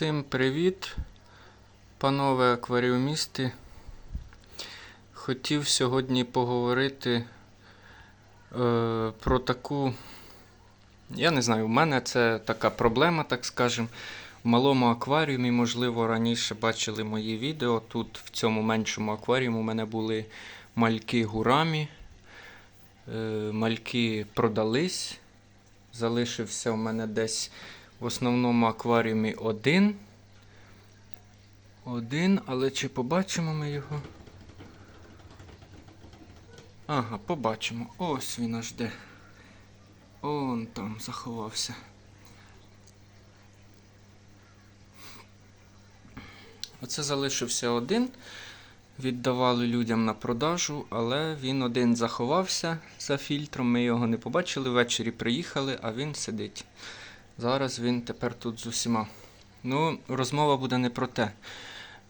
Всім привіт, панове акваріумісти. Хотів сьогодні поговорити е, про таку. Я не знаю, в мене це така проблема, так скажем. В малому акваріумі, можливо, раніше бачили мої відео. Тут, в цьому меншому акваріумі, у мене були мальки гурамі. Е, мальки продались. Залишився у мене десь в основному акваріумі один. Один, але чи побачимо ми його? Ага, побачимо. Ось він аж де. Он там заховався. Оце залишився один. Віддавали людям на продажу, але він один заховався за фільтром. Ми його не побачили. Ввечері приїхали, а він сидить. Зараз він тепер тут з усіма. Ну, розмова буде не про те.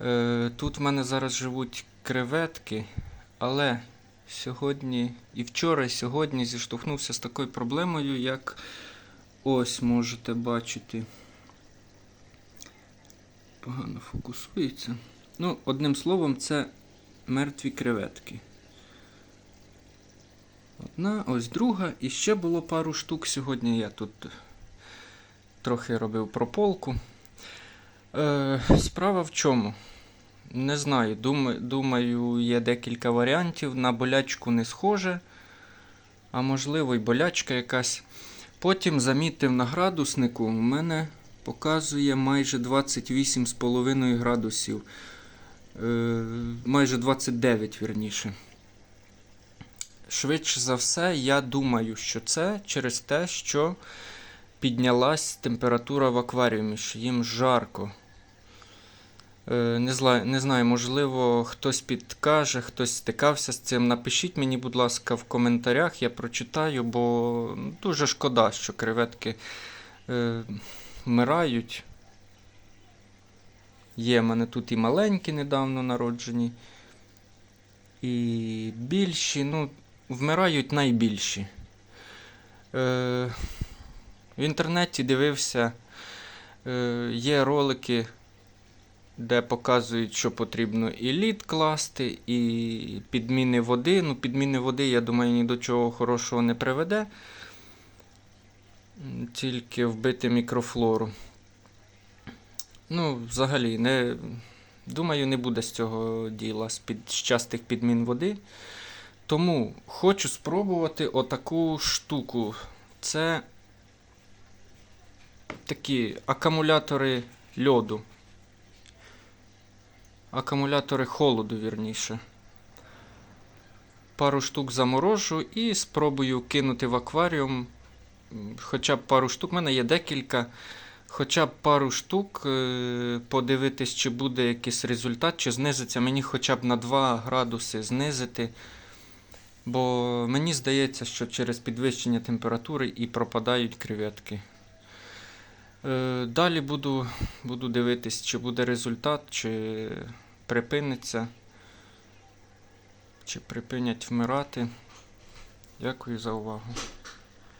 Е, тут в мене зараз живуть креветки, але сьогодні і вчора, і сьогодні зіштовхнувся з такою проблемою, як ось можете бачити. Погано фокусується. Ну, одним словом, це мертві креветки. Одна, ось друга. І ще було пару штук сьогодні. Я тут трохи робив прополку. Е, Справа в чому? Не знаю. Думаю, є декілька варіантів. На болячку не схоже, а можливо, і болячка якась. Потім замітив на градуснику, у мене показує майже 28,5 градусів. Е, майже 29, вірніше. Швидше за все, я думаю, що це через те, що піднялась температура в акваріумі, що їм жарко. Е, Не знаю, не знаю, можливо, хтось підкаже, хтось стикався з цим. Напишіть мені, будь ласка, в коментарях, я прочитаю, бо ну, дуже шкода, що креветки е, вмирають. Є в мене тут і маленькі недавно народжені, і більші, ну, вмирають найбільші. Е, в інтернеті дивився, е, є ролики, де показують, що потрібно і лід класти, і підміни води. Ну, підміни води, я думаю, ні до чого хорошого не приведе. Тільки вбити мікрофлору. Ну, взагалі, не, думаю, не буде з цього діла з, під, з частих підмін води. Тому хочу спробувати отаку штуку. Це такі акумулятори льоду. Акумулятори холоду, вірніше. Пару штук заморожу і спробую кинути в акваріум. Хоча б пару штук. У мене є декілька. Хоча б пару штук е, подивитись, чи буде якийсь результат, чи знизиться. Мені хоча б на 2 градуси знизити. Бо мені здається, що через підвищення температури і пропадають креветки. Е, Далі буду, буду дивитись, чи буде результат, чи припиниться, чи припинять вмирати. Дякую за увагу.